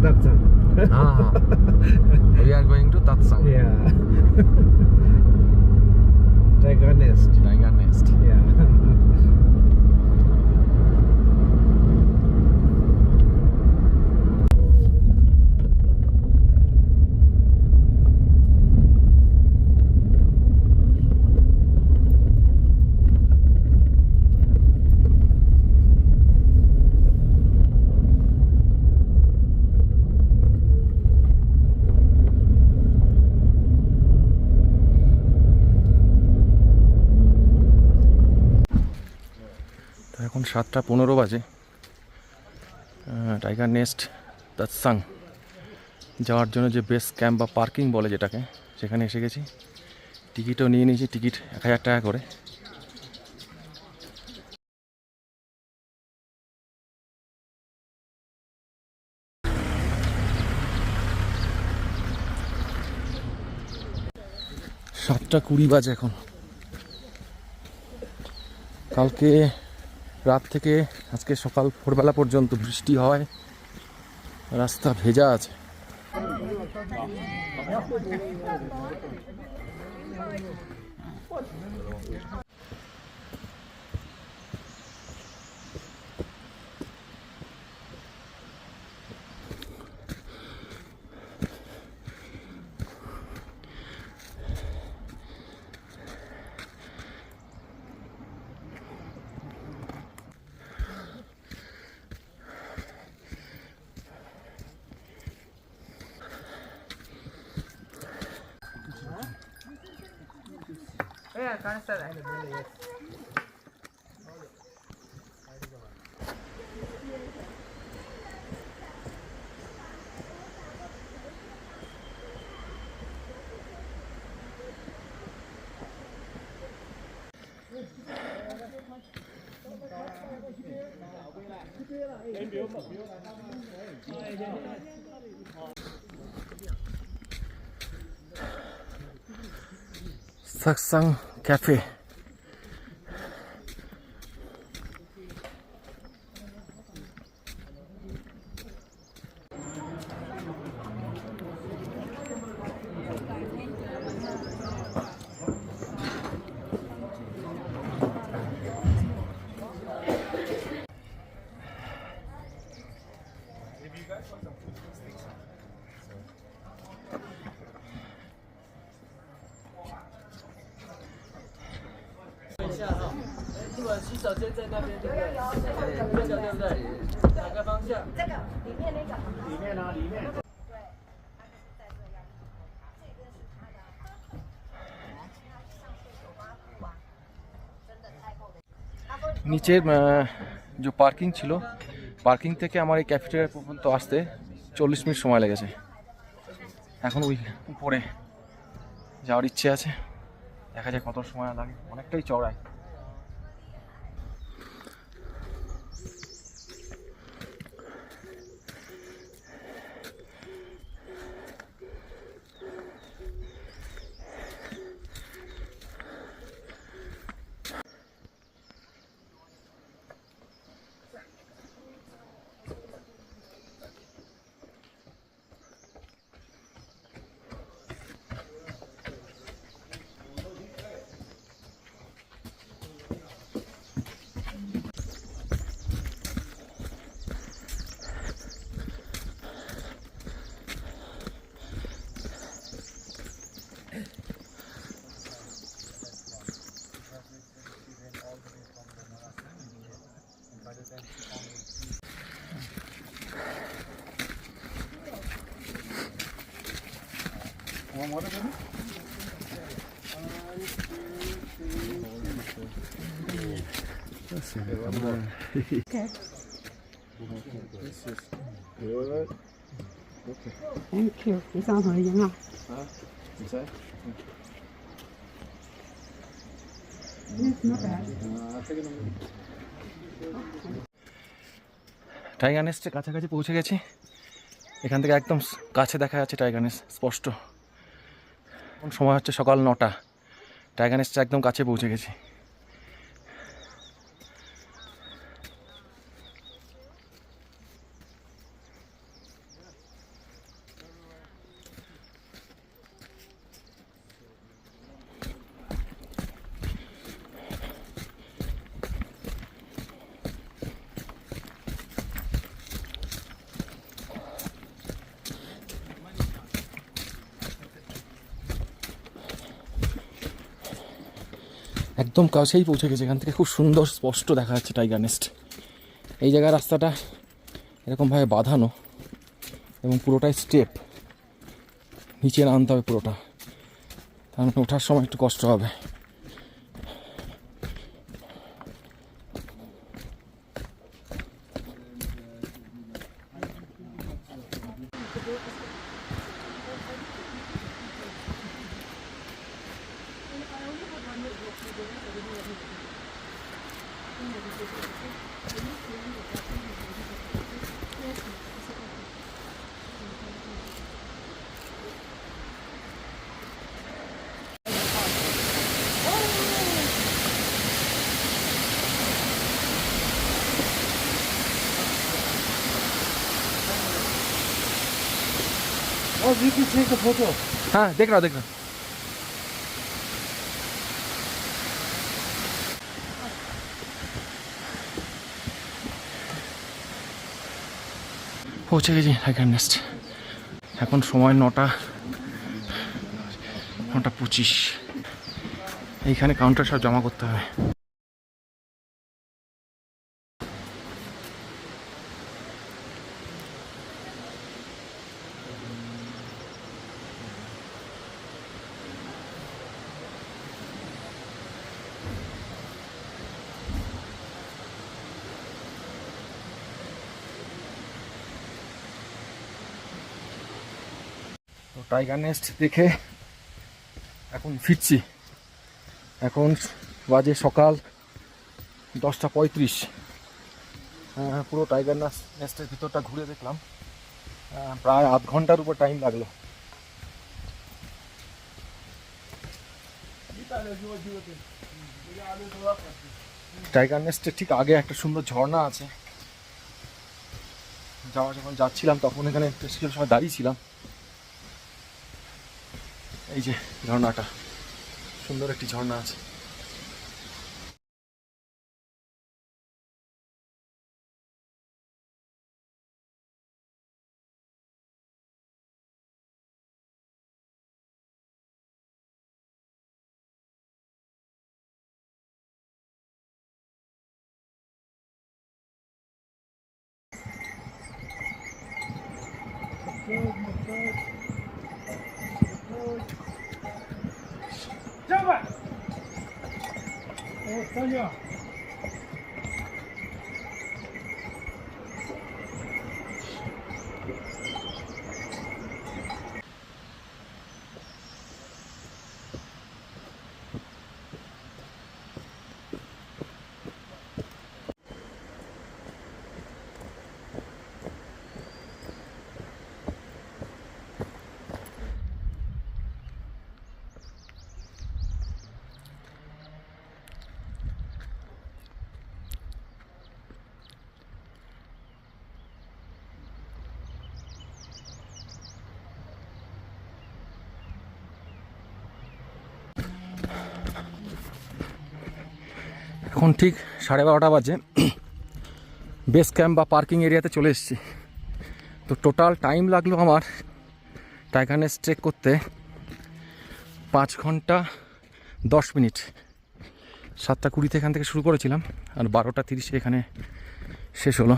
Daksan. Ah, we are going to Tatsang. Yeah. Tiger nest. Tiger Nest. Yeah. এখন সাতটা পনেরো বাজে। Tiger nest তাৎসাং যাওয়ার জন্য যে বেস ক্যাম্প বা পার্কিং বলে যেটাকে, সেখানে এসে গেছি। টিকিটও নিয়ে নিয়েছি টিকিট এক হাজার টাকা করে। সাতটা কুড়ি বাজে এখন। কালকে রাত থেকে আজকে সকাল ভোরবেলা পর্যন্ত বৃষ্টি হয়। রাস্তা ভেজা আছে। sắc xăng. café. সাকসাং নিচের যে পার্কিং ছিল পার্কিং থেকে আমার এই ক্যাফেটেরিয়া পর্যন্ত আসতে চল্লিশ মিনিট সময় লেগেছে। এখন ওই উপরে যাওয়ার ইচ্ছে আছে। দেখা যায় কত সময় লাগে। অনেকটাই চড়ায় That's it. okay. This is good. Okay. Thank you. You know. Huh? Is that? Tiger কাছাকাছি পৌঁছে গেছি এখান থেকে একদম কাছে দেখা যাচ্ছে টাইগার নেস্ট স্পষ্ট সময় হচ্ছে সকাল নটা টাইগার একদম কাছে পৌঁছে গেছি একদম কাছেই পৌঁছে গেছে। এখান থেকে খুব সুন্দর স্পষ্ট দেখা যাচ্ছে টাইগার নেস্ট এই জায়গার রাস্তাটা এরকমভাবে বাঁধানো এবং পুরোটাই স্টেপ নিচে আনতে হবে পুরোটা। তার মানে ওঠার সময় একটু কষ্ট হবে। হ্যাঁ পৌঁছে গেছি টাইগার এখন সময় নটা নটা পঁচিশ। এইখানে কাউন্টার সব জমা করতে হবে। টাইগার নেস্ট দেখে এখন ফিরছি। এখন বাজে সকাল দশটা পঁয়ত্রিশ। আহ, পুরো টাইগার নেস্টের ভিতরটা ঘুরে দেখলাম। আহ, প্রায় আধ ঘণ্টার উপর টাইম লাগল। টাইগার নেস্টের ঠিক আগে একটা সুন্দর ঝর্ণা আছে। যাওয়া যখন যাচ্ছিলাম তখন এখানে কিছু সময় দাঁড়িয়েছিলাম এই যে ঝর্ণাটা সুন্দর একটি ঝর্ণা আছে। 三舅 এখন ঠিক সাড়ে বারোটা বাজে। বেস ক্যাম্প বা পার্কিং এরিয়াতে চলে এসেছি। তো টোটাল টাইম লাগল আমার টাইগার নেস্ট স্ট্রেক করতে পাঁচ ঘণ্টা দশ মিনিট। সাতটা কুড়িতে এখান থেকে শুরু করেছিলাম আর বারোটা তিরিশে এখানে শেষ হলো।